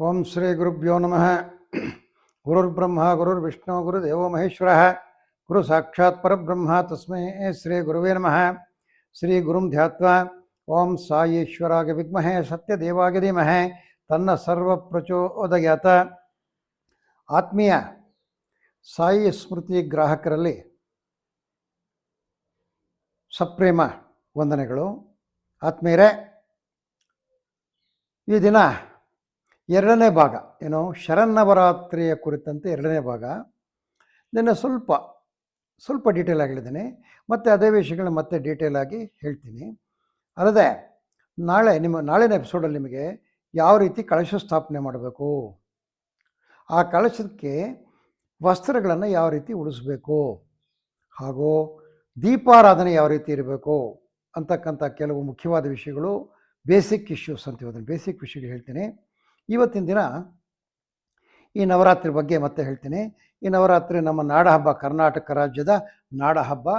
ಓಂ ಶ್ರೀ ಗುರುಭ್ಯೋ ನಮಃ ಗುರುರ್ಬ್ರಹ್ಮ ಗುರುರ್ವಿಷ್ಣು ಗುರುದೇವೋ ಮಹೇಶ್ವರ ಗುರು ಸಾಕ್ಷಾತ್ ಪರಬ್ರಹ್ಮ ತಸ್ಮೈ ಶ್ರೀ ಗುರುವೇ ನಮಃ ಶ್ರೀ ಗುರುಂ ಧ್ಯಾತ್ವಾ ಓಂ ಸಾಯೇಶ್ವರಾಗ ವಿದ್ಮಹೇ ಸತ್ಯದೇವಾಗ ಧೀಮಹೇ ತನ್ನ ಸರ್ವ ಪ್ರಚೋದಯಾತ ಆತ್ಮೀಯ ಸಾಯಿ ಸ್ಮೃತಿ ಗ್ರಾಹಕರಲ್ಲಿ ಸಪ್ರೇಮ ವಂದನೆಗಳು ಆತ್ಮೀಯರೇ ಈ ದಿನ ಎರಡನೇ ಭಾಗ ಏನು ಶರನ್ನವರಾತ್ರಿಯ ಕುರಿತಂತೆ ಎರಡನೇ ಭಾಗ. ನಿನ್ನೆ ಸ್ವಲ್ಪ ಸ್ವಲ್ಪ ಡೀಟೇಲ್ ಆಗಿ ಹೇಳಿದ್ದೀನಿ ಮತ್ತು ಅದೇ ವಿಷಯಗಳನ್ನ ಮತ್ತೆ ಡೀಟೇಲ್ ಆಗಿ ಹೇಳ್ತೀನಿ. ಅಲ್ಲದೆ, ನಾಳೆ ನಿಮ್ಮ, ನಾಳಿನ ಎಪಿಸೋಡಲ್ಲಿ ನಿಮಗೆ ಯಾವ ರೀತಿ ಕಳಶ ಸ್ಥಾಪನೆ ಮಾಡಬೇಕು? ಆ ಕಳಶಕ್ಕೆ ವಸ್ತ್ರಗಳನ್ನು ಯಾವ ರೀತಿ ಉಳಿಸ್ಬೇಕು ಹಾಗೂ ದೀಪಾರಾಧನೆ ಯಾವ ರೀತಿ ಇರಬೇಕು? ಅಂತಕ್ಕಂಥ ಕೆಲವು ಮುಖ್ಯವಾದ ವಿಷಯಗಳು ಬೇಸಿಕ್ ಇಶ್ಯೂಸ್ ಅಂತೀವಿ ಅದನ್ನು ಬೇಸಿಕ್ ವಿಷಯಗಳು ಹೇಳ್ತೀನಿ. ಇವತ್ತಿನ ದಿನ ಈ ನವರಾತ್ರಿ ಬಗ್ಗೆ ಮತ್ತೆ ಹೇಳ್ತೀನಿ. ಈ ನವರಾತ್ರಿ ನಮ್ಮ ನಾಡಹಬ್ಬ, ಕರ್ನಾಟಕ ರಾಜ್ಯದ ನಾಡಹಬ್ಬ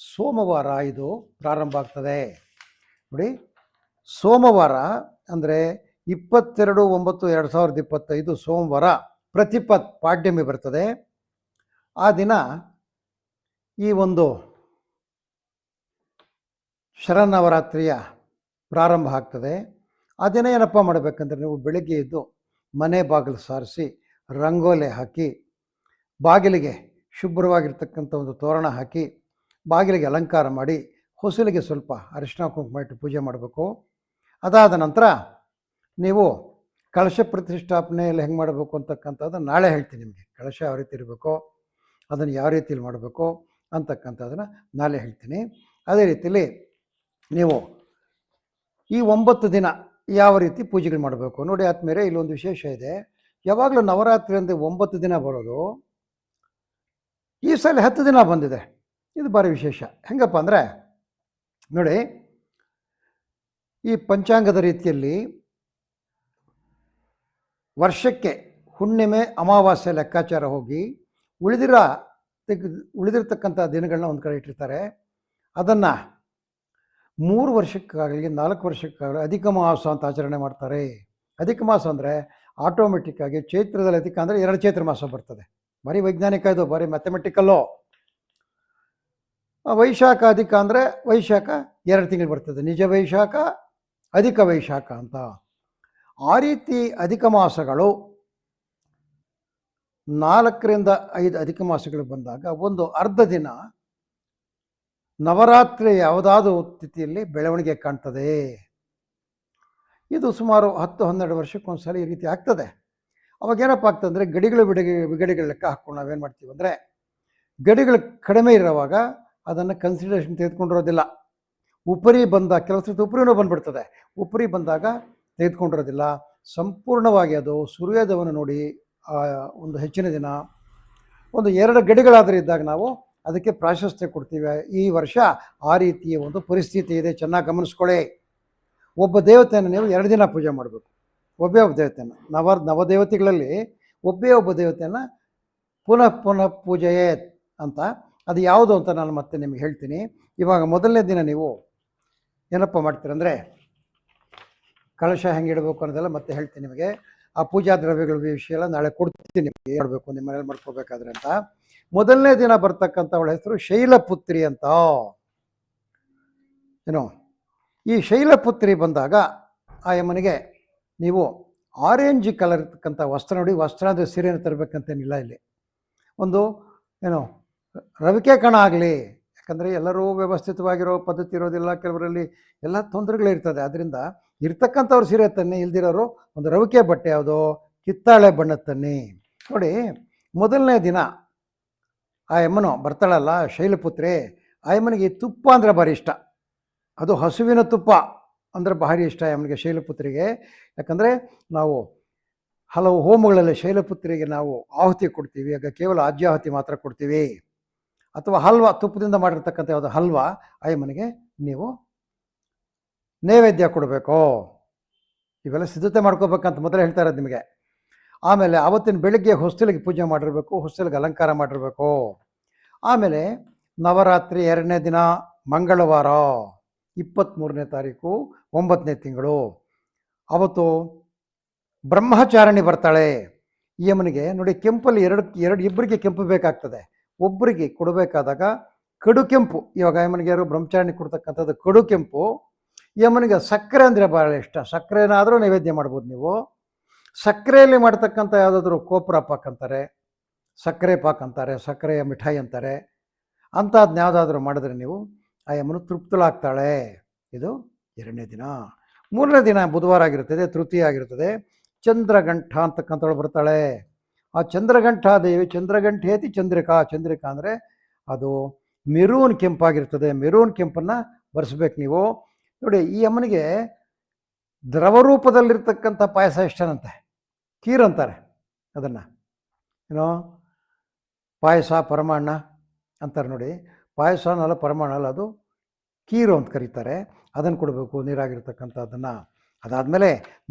ಸೋಮವಾರ ಇದು ಪ್ರಾರಂಭ ಆಗ್ತದೆ. ನೋಡಿ, ಸೋಮವಾರ ಅಂದರೆ ಇಪ್ಪತ್ತೆರಡು ಒಂಬತ್ತು ಎರಡು ಸಾವಿರದ ಇಪ್ಪತ್ತೈದು ಸೋಮವಾರ ಪ್ರತಿಪತ್ ಪಾಡ್ಯಮಿ ಬರ್ತದೆ. ಆ ದಿನ ಈ ಒಂದು ಶರನವರಾತ್ರಿಯ ಪ್ರಾರಂಭ ಆಗ್ತದೆ. ಆ ದಿನ ಏನಪ್ಪ ಮಾಡಬೇಕಂದ್ರೆ ನೀವು ಬೆಳಗ್ಗೆ ಎದ್ದು ಮನೆ ಬಾಗಿಲು ಸಾರಿಸಿ, ರಂಗೋಲೆ ಹಾಕಿ, ಬಾಗಿಲಿಗೆ ಶುಭ್ರವಾಗಿರ್ತಕ್ಕಂಥ ಒಂದು ತೋರಣ ಹಾಕಿ, ಬಾಗಿಲಿಗೆ ಅಲಂಕಾರ ಮಾಡಿ, ಹೊಸಲಿಗೆ ಸ್ವಲ್ಪ ಅರಿಶಿನ ಕುಂಕುಮ ಇಟ್ಟು ಪೂಜೆ ಮಾಡಬೇಕು. ಅದಾದ ನಂತರ ನೀವು ಕಳಶ ಪ್ರತಿಷ್ಠಾಪನೆಯಲ್ಲಿ ಹೆಂಗೆ ಮಾಡಬೇಕು ಅಂತಕ್ಕಂಥದ್ದು ನಾಳೆ ಹೇಳ್ತೀನಿ ನಿಮಗೆ. ಕಳಶ ಯಾವ ರೀತಿ ಇರಬೇಕು, ಅದನ್ನು ಯಾವ ರೀತಿಯಲ್ಲಿ ಮಾಡಬೇಕು ಅಂತಕ್ಕಂಥದ್ದನ್ನು ನಾಳೆ ಹೇಳ್ತೀನಿ. ಅದೇ ರೀತಿಯಲ್ಲಿ ನೀವು ಈ ಒಂಬತ್ತು ದಿನ ಯಾವ ರೀತಿ ಪೂಜೆಗಳು ಮಾಡಬೇಕು? ನೋಡಿ, ಆದ್ಮೇಲೆ ಇಲ್ಲೊಂದು ವಿಶೇಷ ಇದೆ. ಯಾವಾಗಲೂ ನವರಾತ್ರಿ ಅಂದರೆ ಒಂಬತ್ತು ದಿನ ಬರೋದು. ಈ ಸಲ ಹತ್ತು ದಿನ ಬಂದಿದೆ. ಇದು ಭಾರಿ ವಿಶೇಷ. ಹೆಂಗಪ್ಪ ಅಂದರೆ, ನೋಡಿ, ಈ ಪಂಚಾಂಗದ ರೀತಿಯಲ್ಲಿ ವರ್ಷಕ್ಕೆ ಹುಣ್ಣಿಮೆ, ಅಮಾವಾಸ್ಯೆ ಲೆಕ್ಕಾಚಾರ ಹೋಗಿ, ಉಳಿದಿರೋ ತೆಗ್ ಉಳಿದಿರ್ತಕ್ಕಂಥ ದಿನಗಳನ್ನ ಒಂದು ಕಡೆ ಇಟ್ಟಿರ್ತಾರೆ. ಅದನ್ನು ಮೂರು ವರ್ಷಕ್ಕಾಗಲಿ, ನಾಲ್ಕು ವರ್ಷಕ್ಕಾಗಲಿ ಅಧಿಕ ಮಾಸ ಅಂತ ಆಚರಣೆ ಮಾಡ್ತಾರೆ. ಅಧಿಕ ಮಾಸ ಅಂದರೆ ಆಟೋಮೆಟಿಕ್ಕಾಗಿ ಚೈತ್ರದಲ್ಲಿ ಅಧಿಕ ಅಂದರೆ ಎರಡು ಚೈತ್ರ ಮಾಸ ಬರ್ತದೆ. ಬರೀ ವೈಜ್ಞಾನಿಕ ಇದು, ಬರೀ ಮ್ಯಾಥಮೆಟಿಕಲ್ಲು ವೈಶಾಖ ಅಧಿಕ ಅಂದರೆ ವೈಶಾಖ ಎರಡು ತಿಂಗಳು ಬರ್ತದೆ. ನಿಜ ವೈಶಾಖ, ಅಧಿಕ ವೈಶಾಖ ಅಂತ. ಆ ರೀತಿ ಅಧಿಕ ಮಾಸಗಳು ನಾಲ್ಕರಿಂದ ಐದು ಅಧಿಕ ಮಾಸಗಳು ಬಂದಾಗ ಒಂದು ಅರ್ಧ ದಿನ ನವರಾತ್ರಿ ಯಾವುದಾದ್ರೂ ತಿಥಿಯಲ್ಲಿ ಬೆಳವಣಿಗೆ ಕಾಣ್ತದೆ. ಇದು ಸುಮಾರು ಹತ್ತು, ಹನ್ನೆರಡು ವರ್ಷಕ್ಕೊಂದ್ಸಲ ಈ ರೀತಿ ಆಗ್ತದೆ. ಅವಾಗ ಏನಪ್ಪ ಆಗ್ತದೆ ಅಂದರೆ ಗಡಿಗಳು ಬಿಡಗಿ ಗಡಿಗಳ ಲೆಕ್ಕ ಹಾಕ್ಕೊಂಡು ನಾವೇನು ಮಾಡ್ತೀವಿ ಅಂದರೆ ಗಡಿಗಳು ಕಡಿಮೆ ಇರೋವಾಗ ಅದನ್ನು ಕನ್ಸಿಡರೇಷನ್ ತೆಗೆದುಕೊಂಡಿರೋದಿಲ್ಲ ಉಪರಿ ಬಂದ ಕೆಲಸ ಉಪರಿನೂ ಬಂದ್ಬಿಡ್ತದೆ. ಉಪರಿ ಬಂದಾಗ ತೆಗೆದುಕೊಂಡಿರೋದಿಲ್ಲ ಸಂಪೂರ್ಣವಾಗಿ ಅದು ಸೂರ್ಯೋದಯವನ್ನು ನೋಡಿ ಒಂದು ಹೆಚ್ಚಿನ ದಿನ, ಒಂದು ಎರಡು ಗಡಿಗಳಾದರೂ ಇದ್ದಾಗ ನಾವು ಅದಕ್ಕೆ ಪ್ರಾಶಸ್ತ್ಯ ಕೊಡ್ತೀವಿ. ಈ ವರ್ಷ ಆ ರೀತಿಯ ಒಂದು ಪರಿಸ್ಥಿತಿ ಇದೆ. ಚೆನ್ನಾಗಿ ಗಮನಿಸ್ಕೊಳ್ಳಿ. ಒಬ್ಬ ದೇವತೆಯನ್ನು ನೀವು ಎರಡು ದಿನ ಪೂಜೆ ಮಾಡಬೇಕು. ಒಬ್ಬೇ ಒಬ್ಬ ದೇವತೆಯನ್ನು. ನವ ನವದೇವತೆಗಳಲ್ಲಿ ಒಬ್ಬೇ ಒಬ್ಬ ದೇವತೆಯನ್ನು ಪುನಃ ಪುನಃ ಪೂಜೆಯೇ ಅಂತ. ಅದು ಯಾವುದು ಅಂತ ನಾನು ಮತ್ತೆ ನಿಮಗೆ ಹೇಳ್ತೀನಿ. ಇವಾಗ ಮೊದಲನೇ ದಿನ ನೀವು ಏನಪ್ಪ ಮಾಡ್ತೀರಂದರೆ ಕಳಶ ಹೆಂಗೆ ಇಡಬೇಕು ಅನ್ನೋದೆಲ್ಲ ಮತ್ತೆ ಹೇಳ್ತೀನಿ ನಿಮಗೆ. ಆ ಪೂಜಾ ದ್ರವ್ಯಗಳ ವಿಷಯ ಎಲ್ಲ ನಾಳೆ ಕೊಡ್ತೀನಿ ನಿಮಗೆ. ಮಾಡಬೇಕು? ನಿಮ್ಮ ಮನೇಲಿ ಮಾಡ್ಕೋಬೇಕಾದ್ರೆ ಅಂತ. ಮೊದಲನೇ ದಿನ ಬರ್ತಕ್ಕಂಥ ಅವಳ ಹೆಸರು ಶೈಲಪುತ್ರಿ ಅಂತ. ಏನು, ಈ ಶೈಲಪುತ್ರಿ ಬಂದಾಗ ಆ ಯಮನಿಗೆ ನೀವು ಆರೆಂಜ್ ಕಲರ್ ಇರ್ತಕ್ಕಂಥ ವಸ್ತ್ರ ನೋಡಿ ವಸ್ತ್ರ ಅಂದರೆ ಸೀರೆಯನ್ನು ತರಬೇಕಂತೇನಿಲ್ಲ ಇಲ್ಲಿ. ಒಂದು, ಏನು, ರವಿಕೆ ಕಣ ಆಗಲಿ, ಯಾಕಂದರೆ ಎಲ್ಲರೂ ವ್ಯವಸ್ಥಿತವಾಗಿರೋ ಪದ್ಧತಿ ಇರೋದಿಲ್ಲ, ಕೆಲವರಲ್ಲಿ ಎಲ್ಲ ತೊಂದರೆಗಳಿರ್ತದೆ ಅದರಿಂದ ಇರ್ತಕ್ಕಂಥವ್ರು ಸೀರೆ ತನ್ನಿ, ಇಲ್ದಿರೋರು ಒಂದು ರವಿಕೆ ಬಟ್ಟೆ ಯಾವುದೋ, ಕಿತ್ತಾಳೆ ಬಣ್ಣದ ತನ್ನಿ. ನೋಡಿ, ಮೊದಲನೇ ದಿನ ಆ ಯಮ್ಮನು ಬರ್ತಾಳಲ್ಲ ಶೈಲಪುತ್ರಿ ಆ ಯಮ್ಮನಿಗೆ ತುಪ್ಪ ಅಂದರೆ ಭಾರಿ ಇಷ್ಟ. ಅದು ಹಸುವಿನ ತುಪ್ಪ ಅಂದರೆ ಭಾರಿ ಇಷ್ಟ ಯಮ್ಮನಿಗೆ ಶೈಲಪುತ್ರಿಗೆ ಯಾಕಂದರೆ ನಾವು ಹಲವು ಹೋಮಗಳಲ್ಲಿ ಶೈಲಪುತ್ರಿಗೆ ನಾವು ಆಹುತಿ ಕೊಡ್ತೀವಿ. ಆಗ ಕೇವಲ ಆಜ್ಯಾಹುತಿ ಮಾತ್ರ ಕೊಡ್ತೀವಿ. ಅಥವಾ ಹಲ್ವ, ತುಪ್ಪದಿಂದ ಮಾಡಿರ್ತಕ್ಕಂಥ ಯಾವುದು ಹಲ್ವ, ಆ ಯಮ್ಮನಿಗೆ ನೀವು ನೈವೇದ್ಯ ಕೊಡಬೇಕು. ಇವೆಲ್ಲ ಸಿದ್ಧತೆ ಮಾಡ್ಕೋಬೇಕಂತ ಮೊದಲೇ ಹೇಳ್ತಾ ಇರೋದು ನಿಮಗೆ. ಆಮೇಲೆ ಆವತ್ತಿನ ಬೆಳಿಗ್ಗೆ ಹೊಸ್ತಿಲಿಗೆ ಪೂಜೆ ಮಾಡಿರಬೇಕು, ಹೊಸ್ತಿಲಿಗೆ ಅಲಂಕಾರ ಮಾಡಿರಬೇಕು. ಆಮೇಲೆ ನವರಾತ್ರಿ ಎರಡನೇ ದಿನ ಮಂಗಳವಾರ ಇಪ್ಪತ್ತ್ಮೂರನೇ ತಾರೀಕು, ಒಂಬತ್ತನೇ ತಿಂಗಳು. ಅವತ್ತು ಬ್ರಹ್ಮಚಾರಣಿ ಬರ್ತಾಳೆ. ಯಮನಿಗೆ ನೋಡಿ ಕೆಂಪಲ್ಲಿ ಎರಡು ಎರಡು ಇಬ್ಬರಿಗೆ ಕೆಂಪು ಬೇಕಾಗ್ತದೆ. ಒಬ್ಬರಿಗೆ ಕೊಡಬೇಕಾದಾಗ ಕಡು ಕೆಂಪು. ಇವಾಗ ಯಮನಿಗೆ ಯಾರು ಬ್ರಹ್ಮಚಾರಣಿ ಕೊಡ್ತಕ್ಕಂಥದ್ದು ಕಡು ಕೆಂಪು. ಯಮನಿಗೆ ಸಕ್ಕರೆ ಅಂದರೆ ಭಾಳ ಇಷ್ಟ. ಸಕ್ಕರೆನಾದರೂ ನೈವೇದ್ಯ ಮಾಡ್ಬೋದು ನೀವು. ಸಕ್ಕರೆಯಲ್ಲಿ ಮಾಡ್ತಕ್ಕಂಥ ಯಾವುದಾದ್ರೂ ಕೋಪುರ ಪಾಕ್ ಸಕ್ಕರೆ ಪಾಕ್ ಅಂತಾರೆ, ಸಕ್ಕರೆಯ ಮಿಠಾಯಿ ಅಂತಾರೆ. ಅಂಥದ್ದನ್ನ ಯಾವುದಾದ್ರೂ ಮಾಡಿದ್ರೆ ನೀವು, ಆ ಯಮನು ತೃಪ್ತಳಾಗ್ತಾಳೆ. ಇದು ಎರಡನೇ ದಿನ. ಮೂರನೇ ದಿನ ಬುಧವಾರ ಆಗಿರುತ್ತದೆ, ತೃತೀಯ ಆಗಿರುತ್ತದೆ. ಚಂದ್ರಗಂಠ ಅಂತಕ್ಕಂಥವಳು ಬರ್ತಾಳೆ. ಆ ಚಂದ್ರಗಂಠ ದೇವಿ ಚಂದ್ರಗಂಠೇತಿ ಚಂದ್ರಿಕಾ. ಚಂದ್ರಿಕಾ ಅಂದರೆ ಅದು ಮೆರೂನ್ ಕೆಂಪಾಗಿರ್ತದೆ. ಮೆರೂನ್ ಕೆಂಪನ್ನು ಬರೆಸ್ಬೇಕು ನೀವು. ನೋಡಿ, ಈ ಅಮ್ಮನಿಗೆ ದ್ರವ ರೂಪದಲ್ಲಿರ್ತಕ್ಕಂಥ ಪಾಯಸ ಇಷ್ಟನಂತೆ ಕೀರ್ ಅಂತಾರೆ ಅದನ್ನು. ಏನೋ ಪಾಯಸ ಪರಮಾಣ್ಣ ಅಂತಾರೆ ನೋಡಿ. ಪಾಯಸ ಅನ್ನಲ್ಲ ಪರಮಾಣ ಅಲ್ಲ ಅದು ಕೀರು ಅಂತ ಕರೀತಾರೆ. ಅದನ್ನು ಕೊಡಬೇಕು, ನೀರಾಗಿರ್ತಕ್ಕಂಥದ್ದನ್ನು. ಅದಾದಮೇಲೆ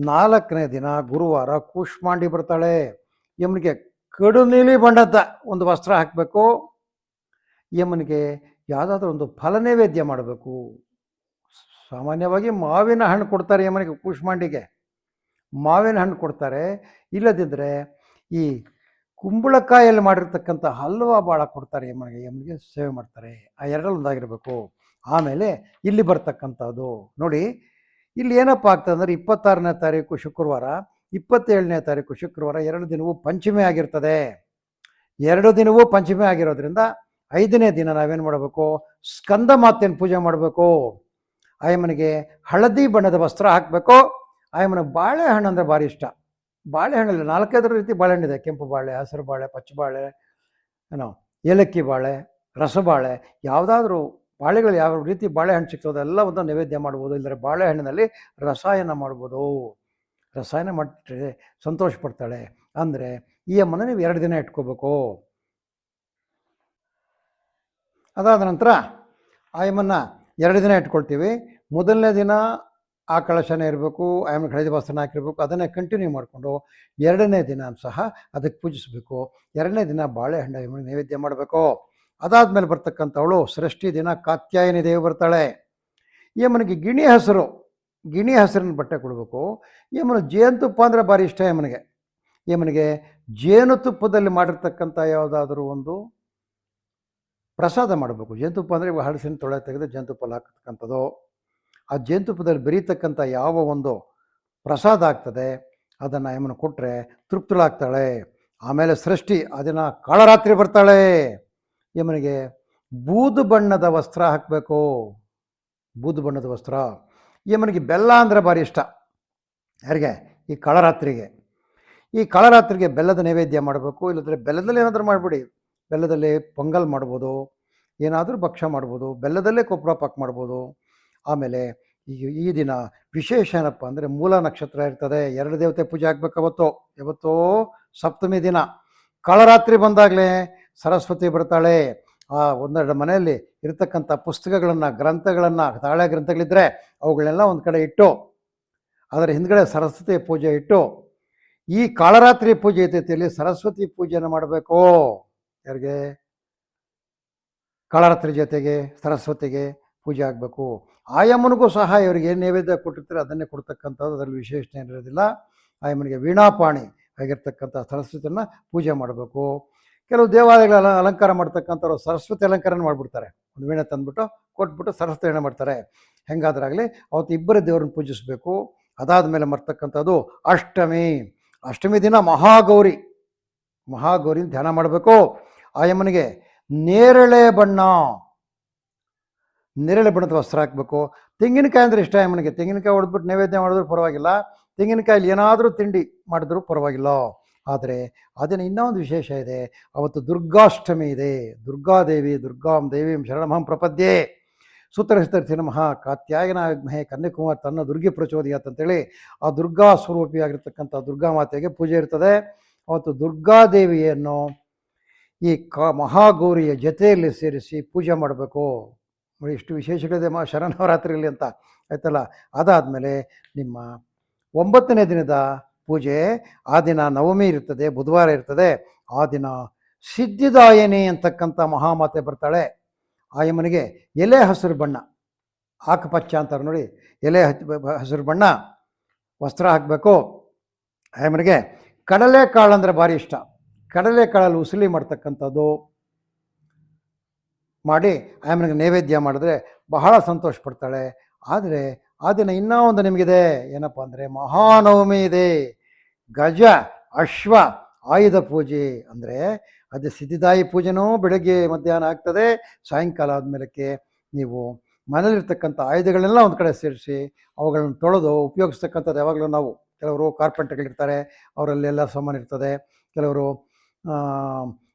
ನಾಲ್ಕನೇ ದಿನ ಗುರುವಾರ ಕೂಷ್ಮಾಂಡಿ ಬರ್ತಾಳೆ. ಯಮನಿಗೆ ಕಡು ನೀಲಿ ಬಣ್ಣದ ಒಂದು ವಸ್ತ್ರ ಹಾಕಬೇಕು. ಯಮನಿಗೆ ಯಾವುದಾದ್ರೂ ಒಂದು ಫಲ ನೈವೇದ್ಯ ಮಾಡಬೇಕು. ಸಾಮಾನ್ಯವಾಗಿ ಮಾವಿನ ಹಣ್ಣು ಕೊಡ್ತಾರೆ ಯಮನಿಗೆ ಕೂಷ್ಮಾಂಡಿಗೆ. ಮಾವಿನ ಹಣ್ಣು ಕೊಡ್ತಾರೆ. ಇಲ್ಲದಿದ್ದರೆ ಈ ಕುಂಬಳಕಾಯಲ್ಲಿ ಮಾಡಿರ್ತಕ್ಕಂಥ ಹಲ್ವಾ ಭಾಳ ಕೊಡ್ತಾರೆ ಯಮ್ಮನಿಗೆ ಯಮ್ಮನಿಗೆ ಸೇವೆ ಮಾಡ್ತಾರೆ. ಆ ಎರಡರಲ್ಲಿ ಒಂದಾಗಿರಬೇಕು. ಆಮೇಲೆ ಇಲ್ಲಿ ಬರ್ತಕ್ಕಂಥದ್ದು. ನೋಡಿ, ಇಲ್ಲಿ ಏನಪ್ಪ ಆಗ್ತದೆ ಅಂದರೆ ಇಪ್ಪತ್ತಾರನೇ ತಾರೀಕು ಶುಕ್ರವಾರ, ಇಪ್ಪತ್ತೇಳನೇ ತಾರೀಕು ಶುಕ್ರವಾರ ಎರಡು ದಿನವೂ ಪಂಚಮಿ ಆಗಿರ್ತದೆ. ಎರಡು ದಿನವೂ ಪಂಚಮಿ ಆಗಿರೋದ್ರಿಂದ ಐದನೇ ದಿನ ನಾವೇನು ಮಾಡಬೇಕು? ಸ್ಕಂದ ಮಾತೆಯನ್ನು ಪೂಜೆ ಮಾಡಬೇಕು. ಆಯಮನಿಗೆ ಹಳದಿ ಬಣ್ಣದ ವಸ್ತ್ರ ಹಾಕಬೇಕು. ಆಯಮನಿಗೆ ಬಾಳೆಹಣ್ಣು ಅಂದರೆ ಭಾರಿ ಇಷ್ಟ. ಬಾಳೆಹಣ್ಣಲ್ಲಿ ನಾಲ್ಕೈದರ ರೀತಿ ಬಾಳೆಹಣ್ಣಿದೆ ಕೆಂಪು ಬಾಳೆ, ಹಸಿರು ಬಾಳೆ, ಪಚ್ಚ ಬಾಳೆ ಏನೋ ಏಲಕ್ಕಿ ಬಾಳೆ ರಸಬಾಳೆ ಯಾವುದಾದ್ರೂ ಬಾಳೆಗಳು ಯಾವ ರೀತಿ ಬಾಳೆಹಣ್ಣು ಸಿಗ್ತದೆ ಎಲ್ಲವನ್ನು ನೈವೇದ್ಯ ಮಾಡ್ಬೋದು. ಇಲ್ಲದ್ರೆ ಬಾಳೆಹಣ್ಣಿನಲ್ಲಿ ರಸಾಯನ ಮಾಡ್ಬೋದು. ರಸಾಯನ ಮಾಡಿ ಸಂತೋಷ ಪಡ್ತಾಳೆ. ಅಂದರೆ ಈ ಅಮ್ಮನ ನೀವು ಎರಡು ದಿನ ಇಟ್ಕೋಬೇಕು. ಅದಾದ ನಂತರ ಆ ಅಮ್ಮನ್ನ ಎರಡು ದಿನ ಇಟ್ಕೊಳ್ತೀವಿ. ಮೊದಲನೇ ದಿನ ಆ ಕಳಶನ ಇರಬೇಕು ಆಮೇಲೆ ಕಳೆದ ವಸ್ತ್ರನ ಹಾಕಿರ್ಬೇಕು, ಅದನ್ನು ಕಂಟಿನ್ಯೂ ಮಾಡಿಕೊಂಡು ಎರಡನೇ ದಿನ ಸಹ ಅದಕ್ಕೆ ಪೂಜಿಸಬೇಕು. ಎರಡನೇ ದಿನ ಬಾಳೆಹಣ್ಣು ನೈವೇದ್ಯ ಮಾಡಬೇಕು. ಅದಾದಮೇಲೆ ಬರ್ತಕ್ಕಂಥವಳು ಸೃಷ್ಟಿ ದಿನ ಕಾತ್ಯಾಯನಿ ದೇವಿ ಬರ್ತಾಳೆ. ಯಮನಿಗೆ ಗಿಣಿ ಹೆಸರು, ಗಿಣಿ ಹಸಿರಿನ ಬಟ್ಟೆ ಕೊಡಬೇಕು. ಅಮ್ಮನ ಜೇನುತುಪ್ಪ ಅಂದರೆ ಭಾರಿ ಇಷ್ಟ ಯಮನಿಗೆ. ಯಮನಿಗೆ ಜೇನುತುಪ್ಪದಲ್ಲಿ ಮಾಡಿರ್ತಕ್ಕಂಥ ಯಾವುದಾದ್ರೂ ಒಂದು ಪ್ರಸಾದ ಮಾಡಬೇಕು. ಜೇನುತುಪ್ಪ ಅಂದರೆ ಇವಾಗ ಹಳಸಿನ ತೊಳೆ ತೆಗೆದು ಜೇನುತುಪ್ಪಲ್ಲಿ ಹಾಕ್ತಕ್ಕಂಥದ್ದು. ಆ ಜೇನುತುಪ್ಪದಲ್ಲಿ ಬೆರೀತಕ್ಕಂಥ ಯಾವ ಒಂದು ಪ್ರಸಾದ ಆಗ್ತದೆ, ಅದನ್ನು ಯಮನ ಕೊಟ್ಟರೆ ತೃಪ್ತಳಾಗ್ತಾಳೆ. ಆಮೇಲೆ ಸೃಷ್ಟಿ, ಅದನ್ನ ಕಾಳರಾತ್ರಿ ಬರ್ತಾಳೆ. ಯಮನಿಗೆ ಬೂದು ಬಣ್ಣದ ವಸ್ತ್ರ ಹಾಕಬೇಕು. ಬೂದು ಬಣ್ಣದ ವಸ್ತ್ರ. ಯಮನಿಗೆ ಬೆಲ್ಲ ಅಂದರೆ ಭಾರಿ ಇಷ್ಟ. ಯಾರಿಗೆ? ಈ ಕಾಳರಾತ್ರಿಗೆ. ಈ ಕಾಳರಾತ್ರಿಗೆ ಬೆಲ್ಲದ ನೈವೇದ್ಯ ಮಾಡಬೇಕು, ಇಲ್ಲದ್ರೆ ಬೆಲ್ಲದಲ್ಲಿ ಏನಾದರೂ ಮಾಡಿಬಿಡಿ. ಬೆಲ್ಲದಲ್ಲಿ ಪೊಂಗಲ್ ಮಾಡ್ಬೋದು, ಏನಾದರೂ ಭಕ್ಷ್ಯ ಮಾಡ್ಬೋದು, ಬೆಲ್ಲದಲ್ಲೇ ಕೊಪ್ಪಳ ಪಾಕ್ ಮಾಡ್ಬೋದು. ಆಮೇಲೆ ಈ ದಿನ ವಿಶೇಷ ಏನಪ್ಪ ಅಂದರೆ ಮೂಲ ನಕ್ಷತ್ರ ಇರ್ತದೆ. ಎರಡು ದೇವತೆ ಪೂಜೆ ಆಗ್ಬೇಕು ಅವತ್ತು ಯಾವತ್ತೋ ಸಪ್ತಮಿ ದಿನ. ಕಳರಾತ್ರಿ ಬಂದಾಗಲೇ ಸರಸ್ವತಿ ಬರ್ತಾಳೆ. ಆ ಒಂದೆರಡು ಮನೆಯಲ್ಲಿ ಇರತಕ್ಕಂಥ ಪುಸ್ತಕಗಳನ್ನು, ಗ್ರಂಥಗಳನ್ನು ತಾಳೆ ಗ್ರಂಥಗಳಿದ್ದರೆ ಅವುಗಳನ್ನೆಲ್ಲ ಒಂದು ಕಡೆ ಇಟ್ಟು, ಅದರ ಹಿಂದ್ಗಡೆ ಸರಸ್ವತಿ ಪೂಜೆ ಇಟ್ಟು, ಈ ಕಾಳರಾತ್ರಿ ಪೂಜೆ ತಿಥಿಯಲ್ಲಿ ಸರಸ್ವತಿ ಪೂಜೆಯನ್ನು ಮಾಡಬೇಕು. ಯಾರಿಗೆ? ಕಾಳರಾತ್ರಿ ಜೊತೆಗೆ ಸರಸ್ವತಿಗೆ. ಪೂಜೆ ಆಗಬೇಕು. ಆಯಮ್ಮನಿಗೂ ಸಹ ಇವರಿಗೆ ಏನು ನೈವೇದ್ಯ ಕೊಟ್ಟಿರ್ತಾರೆ ಅದನ್ನೇ ಕೊಡ್ತಕ್ಕಂಥದ್ದು ಅದರಲ್ಲಿ ವಿಶೇಷ ಏನಿರೋದಿಲ್ಲ ಆಯಮ್ಮನಿಗೆ ವೀಣಾಪಾಣಿ ಆಗಿರ್ತಕ್ಕಂಥ ಸರಸ್ವತಿಯನ್ನು ಪೂಜೆ ಮಾಡಬೇಕು. ಕೆಲವು ದೇವಾಲಯಗಳ ಅಲಂಕಾರ ಮಾಡ್ತಕ್ಕಂಥವ್ರು ಸರಸ್ವತಿ ಅಲಂಕಾರನ ಮಾಡಿಬಿಡ್ತಾರೆ. ಒಂದು ವೀಣೆ ತಂದುಬಿಟ್ಟು ಕೊಟ್ಬಿಟ್ಟು ಸರಸ್ವತಿ ವೀಣೆ ಮಾಡ್ತಾರೆ. ಹೆಂಗಾದ್ರಾಗಲಿ ಅವತ್ತು ಇಬ್ಬರು ದೇವ್ರನ್ನ ಪೂಜಿಸಬೇಕು. ಅದಾದ ಮೇಲೆ ಮರ್ತಕ್ಕಂಥದ್ದು ಅಷ್ಟಮಿ. ಅಷ್ಟಮಿ ದಿನ ಮಹಾಗೌರಿ. ಮಹಾಗೌರಿನ ಧ್ಯಾನ ಮಾಡಬೇಕು. ಆಯಮ್ಮನಿಗೆ ನೇರಳೆ ಬಣ್ಣ. ನೇರಳೆ ಬಣ್ಣದ ವಸ್ತ್ರ ಹಾಕಬೇಕು. ತೆಂಗಿನಕಾಯಿ ಅಂದರೆ ಇಷ್ಟ ಆಯಮ್ಮನಿಗೆ ತೆಂಗಿನಕಾಯಿ ಹೊಡೆದ್ಬಿಟ್ಟು ನೈವೇದ್ಯ ಮಾಡಿದ್ರು ಪರವಾಗಿಲ್ಲ. ತೆಂಗಿನಕಾಯಲ್ಲಿ ಏನಾದರೂ ತಿಂಡಿ ಮಾಡಿದ್ರು ಪರವಾಗಿಲ್ಲ. ಆದರೆ ಅದನ್ನು ಇನ್ನೊಂದು ವಿಶೇಷ ಇದೆ. ಅವತ್ತು ದುರ್ಗಾಷ್ಟಮಿ ಇದೆ. ದುರ್ಗಾದೇವಿ ದುರ್ಗಾಂ ದೇವೀಂ ಶರಣಮಹಂ ಪ್ರಪದ್ಯೆ. ಸೂತ್ರಸ್ತರ್ಥ ನಮಃ. ಮಹೇ ಕನ್ಯಾಕುಮಾರ್ ತನ್ನ ದುರ್ಗೆ ಪ್ರಚೋದಯಾತ್ ಅಂತೇಳಿ ಆ ದುರ್ಗಾ ಸ್ವರೂಪಿಯಾಗಿರ್ತಕ್ಕಂಥ ದುರ್ಗಾ ಮಾತೆಗೆ ಪೂಜೆ ಇರ್ತದೆ. ಅವತ್ತು ದುರ್ಗಾದೇವಿಯನ್ನು ಈ ಕ ಮಹಾಗೌರಿಯ ಜೊತೆಯಲ್ಲಿ ಸೇರಿಸಿ ಪೂಜೆ ಮಾಡಬೇಕು. ಇಷ್ಟು ವಿಶೇಷಗಳಿದೆ ಮಾ ಶರಣವರಾತ್ರಿಯಲ್ಲಿ ಅಂತ ಆಯ್ತಲ್ಲ? ಅದಾದಮೇಲೆ ನಿಮ್ಮ ಒಂಬತ್ತನೇ ದಿನದ ಪೂಜೆ, ಆ ದಿನ ನವಮಿ ಇರ್ತದೆ, ಬುಧವಾರ ಇರ್ತದೆ, ಆ ದಿನ ಸಿದ್ಧಿದಾಯನಿ ಅಂತಕ್ಕಂಥ ಮಹಾಮಾತೆ ಬರ್ತಾಳೆ. ಆಯಮ್ಮನಿಗೆ ಎಲೆ ಹಸಿರು ಬಣ್ಣ, ಆಕಪಚ್ಚ ಅಂತಾರೆ ನೋಡಿ, ಎಲೆ ಹಸಿರು ಬಣ್ಣ, ವಸ್ತ್ರ ಹಾಕಬೇಕು. ಆಮೇಲೆ ಕಡಲೆಕಾಳು ಅಂದರೆ ಭಾರಿ ಇಷ್ಟ. ಕಡಲೆಕಾಳಲ್ಲಿ ಉಸುಲಿ ಮಾಡ್ತಕ್ಕಂಥದ್ದು ಮಾಡಿ ಆಮೇಲೆ ನೈವೇದ್ಯ ಮಾಡಿದ್ರೆ ಬಹಳ ಸಂತೋಷ ಪಡ್ತಾಳೆ. ಆದರೆ ಆ ದಿನ ಇನ್ನೂ ಒಂದು ನಿಮಗಿದೆ. ಏನಪ್ಪ ಅಂದರೆ ಮಹಾನವಮಿ ಇದೆ. ಗಜ, ಅಶ್ವ, ಆಯುಧ ಪೂಜೆ ಅಂದರೆ ಅದು ಸಿದ್ಧಿದಾಯಿ ಪೂಜೆನೂ ಬೆಳಗ್ಗೆ ಮಧ್ಯಾಹ್ನ ಆಗ್ತದೆ. ಸಾಯಂಕಾಲ ಆದಮೇಲಕ್ಕೆ ನೀವು ಮನೇಲಿರ್ತಕ್ಕಂಥ ಆಯುಧಗಳನ್ನೆಲ್ಲ ಒಂದು ಕಡೆ ಸೇರಿಸಿ ಅವುಗಳನ್ನು ತೊಳೆದು ಉಪಯೋಗಿಸ್ತಕ್ಕಂಥದ್ದು ಯಾವಾಗಲೂ ನಾವು. ಕೆಲವರು ಕಾರ್ಪೆಂಟರ್ಗಳಿರ್ತಾರೆ ಅವರಲ್ಲೆಲ್ಲ ಸಾಮಾನು ಇರ್ತದೆ. ಕೆಲವರು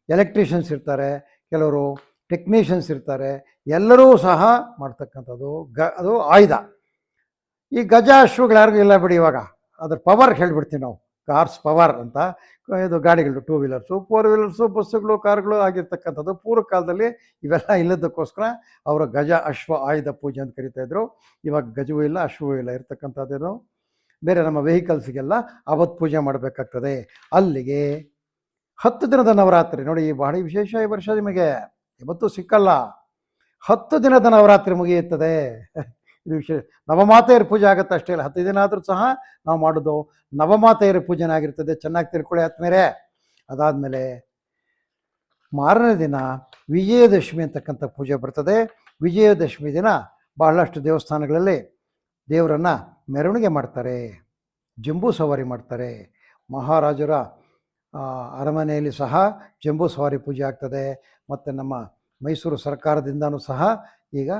ಎಲೆಕ್ಟ್ರಿಷಿಯನ್ಸ್ ಇರ್ತಾರೆ. ಕೆಲವರು ಟೆಕ್ನಿಷಿಯನ್ಸ್ ಇರ್ತಾರೆ, ಎಲ್ಲರೂ ಸಹ ಮಾಡ್ತಕ್ಕಂಥದ್ದು ಗ, ಅದು ಆಯುಧ. ಈ ಗಜ ಅಶ್ವಗಳು ಯಾರಿಗೂ ಇಲ್ಲ ಬಿಡಿ ಇವಾಗ. ಅದ್ರ ಪವರ್ ಹೇಳ್ಬಿಡ್ತೀವಿ ನಾವು. ಕಾರ್ಸ್ ಪವರ್ ಅಂತ. ಇದು ಗಾಡಿಗಳು ಟೂ ವೀಲರ್ಸು ಫೋರ್ ವೀಲರ್ಸು ಬಸ್ಸುಗಳು, ಕಾರ್ಗಳು ಆಗಿರ್ತಕ್ಕಂಥದ್ದು ಪೂರ್ವ ಕಾಲದಲ್ಲಿ ಇವೆಲ್ಲ ಇಲ್ಲದಕ್ಕೋಸ್ಕರ ಅವರ ಗಜ, ಅಶ್ವ, ಆಯುಧ ಪೂಜೆ ಅಂತ ಕರಿತಾ ಇದ್ರು. ಇವಾಗ ಗಜವೂ ಇಲ್ಲ, ಅಶ್ವವೂ ಇಲ್ಲ, ಇರ್ತಕ್ಕಂಥದ್ದೇನು. ಬೇರೆ ನಮ್ಮ ವೆಹಿಕಲ್ಸ್ಗೆಲ್ಲ ಅವತ್ತು ಪೂಜೆ ಮಾಡಬೇಕಾಗ್ತದೆ. ಅಲ್ಲಿಗೆ ಹತ್ತು ದಿನದ ನವರಾತ್ರಿ. ನೋಡಿ ಬಹಳ ವಿಶೇಷ ಈ ವರ್ಷ ನಿಮಗೆ. ಇವತ್ತು ಸಿಕ್ಕಲ್ಲ. ಹತ್ತು ದಿನದ ನವರಾತ್ರಿ ಮುಗಿಯುತ್ತದೆ. ಇದು ವಿಶೇಷ. ನವಮಾತೆಯರ ಪೂಜೆ ಆಗುತ್ತೆ ಅಷ್ಟೇ ಇಲ್ಲ ಹತ್ತು ದಿನ ಆದರೂ ಸಹ ನಾವು ಮಾಡೋದು ನವಮಾತೆಯರ ಪೂಜೆನೇ ಆಗಿರ್ತದೆ. ಚೆನ್ನಾಗಿ ತಿಳ್ಕೊಳ್ಳಿ ಆದ್ಮೇಲೆ ಅದಾದಮೇಲೆ ಮಾರನೇ ದಿನ ವಿಜಯದಶಮಿ ಅಂತಕ್ಕಂಥ ಪೂಜೆ ಬರ್ತದೆ. ವಿಜಯದಶಮಿ ದಿನ ಬಹಳಷ್ಟು ದೇವಸ್ಥಾನಗಳಲ್ಲಿ ದೇವರನ್ನು ಮೆರವಣಿಗೆ ಮಾಡ್ತಾರೆ. ಜಂಬೂ ಸವಾರಿ ಮಾಡ್ತಾರೆ. ಮಹಾರಾಜರ ಅರಮನೆಯಲ್ಲಿ ಸಹ ಜಂಬೂ ಸವಾರಿ ಪೂಜೆ ಆಗ್ತದೆ. ಮತ್ತು ನಮ್ಮ ಮೈಸೂರು ಸರ್ಕಾರದಿಂದನೂ ಸಹ ಈಗ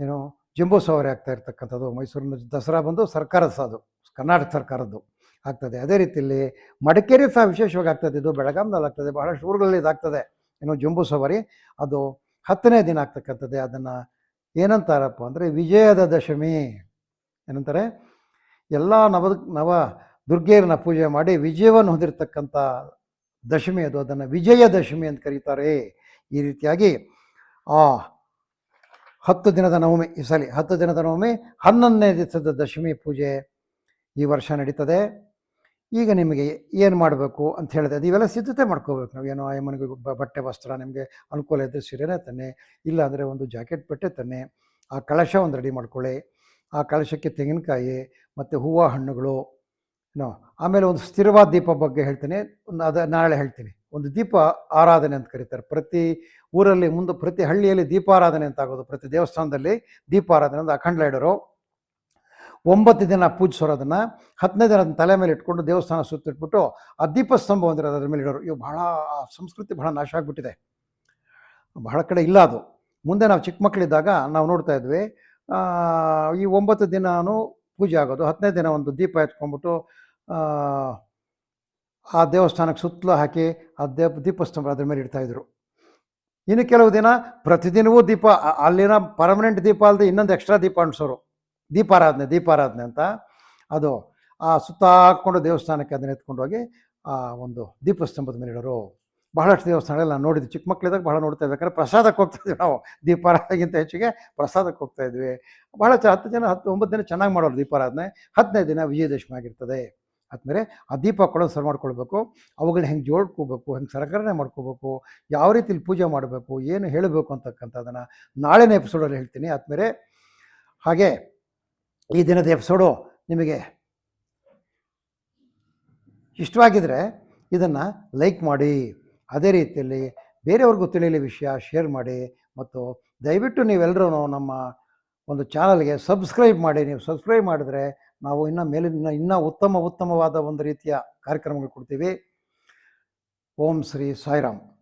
ಏನು ಜಂಬೂ ಸವಾರಿ ಆಗ್ತಾ ಇರ್ತಕ್ಕಂಥದ್ದು. ಮೈಸೂರಿನ ದಸರಾ ಬಂದು ಸರ್ಕಾರದ ಸಹ ಅದು, ಕರ್ನಾಟಕ ಸರ್ಕಾರದ್ದು ಆಗ್ತದೆ. ಅದೇ ರೀತಿಯಲ್ಲಿ ಮಡಿಕೇರಿ ಸಹ ವಿಶೇಷವಾಗಿ ಆಗ್ತದೆ. ಇದು ಬೆಳಗಾಂನಲ್ಲಿ ಆಗ್ತದೆ. ಬಹಳಷ್ಟು ಊರುಗಳಲ್ಲಿ ಇದಾಗ್ತದೆ ಏನು ಜಂಬೂ ಸವಾರಿ ಅದು ಹತ್ತನೇ ದಿನ ಆಗ್ತಕ್ಕಂಥದ್ದೇ. ಅದನ್ನು ಏನಂತಾರಪ್ಪ ಅಂದರೆ ವಿಜಯದ ದಶಮಿ ಏನಂತಾರೆ? ಎಲ್ಲ ನವ ನವ ದುರ್ಗೆಯರನ್ನ ಪೂಜೆ ಮಾಡಿ ವಿಜಯವನ್ನು ಹೊಂದಿರತಕ್ಕಂಥ ದಶಮಿ ಅದು, ಅದನ್ನು ವಿಜಯ ದಶಮಿ ಅಂತ ಕರೀತಾರೆ. ಈ ರೀತಿಯಾಗಿ ಆ ಹತ್ತು ದಿನದ ನವಮಿ, ಈ ಸಲ ಹತ್ತು ದಿನದ ನವಮಿ, ಹನ್ನೊಂದನೇ ದಿವಸದ ದಶಮಿ ಪೂಜೆ ಈ ವರ್ಷ ನಡೀತದೆ. ಈಗ ನಿಮಗೆ ಏನು ಮಾಡಬೇಕು ಅಂತ ಹೇಳಿದೆ. ಅದು ಇವೆಲ್ಲ ಸಿದ್ಧತೆ ಮಾಡ್ಕೋಬೇಕು ನಾವು. ಏನೋ ಆಯಮ್ಮನಿಗೆ ಬಟ್ಟೆ ವಸ್ತ್ರ ನಿಮಗೆ ಅನುಕೂಲ ಇದ್ದರೆ ಸೀರೆನೇ ತನ್ನಿ, ಇಲ್ಲ ಅಂದರೆ ಒಂದು ಜಾಕೆಟ್ ಬಟ್ಟೆ ತನ್ನಿ, ಆ ಕಳಶ ಒಂದು ರೆಡಿ ಮಾಡ್ಕೊಳ್ಳಿ. ಆ ಕಳಶಕ್ಕೆ ತೆಂಗಿನಕಾಯಿ ಮತ್ತು ಹೂವು ಹಣ್ಣುಗಳು ನೋ, ಆಮೇಲೆ ಒಂದು ಸ್ಥಿರವಾದ ದೀಪ ಬಗ್ಗೆ ಹೇಳ್ತೀನಿ. ಒಂದು ಅದು ನಾಳೆ ಹೇಳ್ತೀನಿ. ಒಂದು ದೀಪ ಆರಾಧನೆ ಅಂತ ಕರೀತಾರೆ. ಪ್ರತಿ ಊರಲ್ಲಿ ಮುಂದೆ ಪ್ರತಿ ಹಳ್ಳಿಯಲ್ಲಿ ದೀಪಾರಾಧನೆ ಅಂತ ಆಗೋದು. ಪ್ರತಿ ದೇವಸ್ಥಾನದಲ್ಲಿ ದೀಪಾರಾಧನೆ ಅಂತ ಅಖಂಡ ಇಡೋರು. ಒಂಬತ್ತು ದಿನ ಪೂಜಿಸೋರು ಅದನ್ನು. ಹತ್ತನೇ ದಿನ ಅದನ್ನ ತಲೆ ಮೇಲೆ ಇಟ್ಕೊಂಡು ದೇವಸ್ಥಾನ ಸುತ್ತಿಟ್ಬಿಟ್ಟು ಆ ದೀಪಸ್ತಂಭ ಒಂದಿರೋದು ಅದ್ರ ಮೇಲೆ ಇಡೋರು. ಇವು ಬಹಳ ಸಂಸ್ಕೃತಿ ಬಹಳ ನಾಶ ಆಗಿಬಿಟ್ಟಿದೆ. ಬಹಳ ಕಡೆ ಇಲ್ಲ ಅದು. ಮುಂದೆ ನಾವು ಚಿಕ್ಕ ಮಕ್ಕಳಿದ್ದಾಗ ನಾವು ನೋಡ್ತಾ ಇದ್ವಿ. ಈ ಒಂಬತ್ತು ದಿನವೂ ಪೂಜೆ ಆಗೋದು. ಹತ್ತನೇ ದಿನ ಒಂದು ದೀಪ ಎತ್ಕೊಂಡ್ಬಿಟ್ಟು ಆ, ದೇವಸ್ಥಾನಕ್ಕೆ ಸುತ್ತಲೂ ಹಾಕಿ ಆ ದೇವ ದೀಪಸ್ತಂಭ ಅದ್ರ ಮೇಲೆ ಇಡ್ತಾಯಿದ್ರು ಇನ್ನು ಕೆಲವು ದಿನ ಪ್ರತಿದಿನವೂ ದೀಪ ಅಲ್ಲಿನ ಪರ್ಮನೆಂಟ್ ದೀಪ ಅಲ್ಲದೆ ಇನ್ನೊಂದು ಎಕ್ಸ್ಟ್ರಾ ದೀಪ ಅಂಟಿಸೋರು. ದೀಪಾರಾಧನೆ ದೀಪಾರಾಧನೆ ಅಂತ. ಅದು ಆ ಸುತ್ತ ಹಾಕ್ಕೊಂಡು ದೇವಸ್ಥಾನಕ್ಕೆ ಅದನ್ನ ಎತ್ಕೊಂಡು ಹೋಗಿ ಆ ಒಂದು ದೀಪಸ್ತಂಭದ ಮೇಲೆ ಇಡೋರು. ಬಹಳಷ್ಟು ದೇವಸ್ಥಾನಗಳಲ್ಲಿ ನಾನು ನೋಡಿದ್ವಿ ಚಿಕ್ಕ ಮಕ್ಕಳಿದಾಗ ಬಹಳ ನೋಡ್ತಾ ಇದ್ವಿ. ಯಾಕಂದ್ರೆ ಪ್ರಸಾದಕ್ಕೆ ಹೋಗ್ತಾ ಇದ್ವಿ ನಾವು. ದೀಪಾರಾಧನೆಗಿಂತ ಹೆಚ್ಚಿಗೆ ಪ್ರಸಾದಕ್ಕೆ ಹೋಗ್ತಾ ಇದ್ವಿ. ಬಹಳ ಹತ್ತು ಜನ ಹತ್ತು ಒಂಬತ್ತು ದಿನ ಚೆನ್ನಾಗಿ ಮಾಡೋರು ದೀಪಾರಾಧನೆ. ಹದಿನೈದು ದಿನ ವಿಜಯದಶಮಿ ಆಗಿರ್ತದೆ. ಆದಮೇಲೆ ಆ ದೀಪ ಕೊಡೋದು ಸರ್ ಮಾಡ್ಕೊಳ್ಬೇಕು ಅವುಗಳನ್ನ ಹೆಂಗೆ ಜೋಡ್ಕೋಬೇಕು, ಹೆಂಗೆ ಸರಕರಣೆ ಮಾಡ್ಕೋಬೇಕು, ಯಾವ ರೀತಿಲಿ ಪೂಜೆ ಮಾಡಬೇಕು, ಏನು ಹೇಳಬೇಕು ಅಂತಕ್ಕಂಥದ್ದನ್ನು ನಾಳಿನ ಎಪಿಸೋಡಲ್ಲಿ ಹೇಳ್ತೀನಿ. ಆದಮೇಲೆ ಹಾಗೆ ಈ ದಿನದ ಎಪಿಸೋಡು ನಿಮಗೆ ಇಷ್ಟವಾಗಿದ್ದರೆ ಇದನ್ನು ಲೈಕ್ ಮಾಡಿ, ಅದೇ ರೀತಿಯಲ್ಲಿ ಬೇರೆಯವ್ರಿಗೂ ತಿಳಿಯಲಿ ವಿಷಯ ಶೇರ್ ಮಾಡಿ ಮತ್ತು ದಯವಿಟ್ಟು ನೀವೆಲ್ಲರೂ ನಮ್ಮ ಒಂದು ಚಾನಲ್ಗೆ ಸಬ್ಸ್ಕ್ರೈಬ್ ಮಾಡಿ. ನೀವು ಸಬ್ಸ್ಕ್ರೈಬ್ ಮಾಡಿದ್ರೆ ನಾವು ಇನ್ನು ಮೇಲಿನ ಇನ್ನೂ ಉತ್ತಮ ಉತ್ತಮವಾದ ಒಂದು ರೀತಿಯ ಕಾರ್ಯಕ್ರಮಗಳು ಕೊಡ್ತೀವಿ. ಓಂ ಶ್ರೀ ಸಾಯಿರಾಮ್.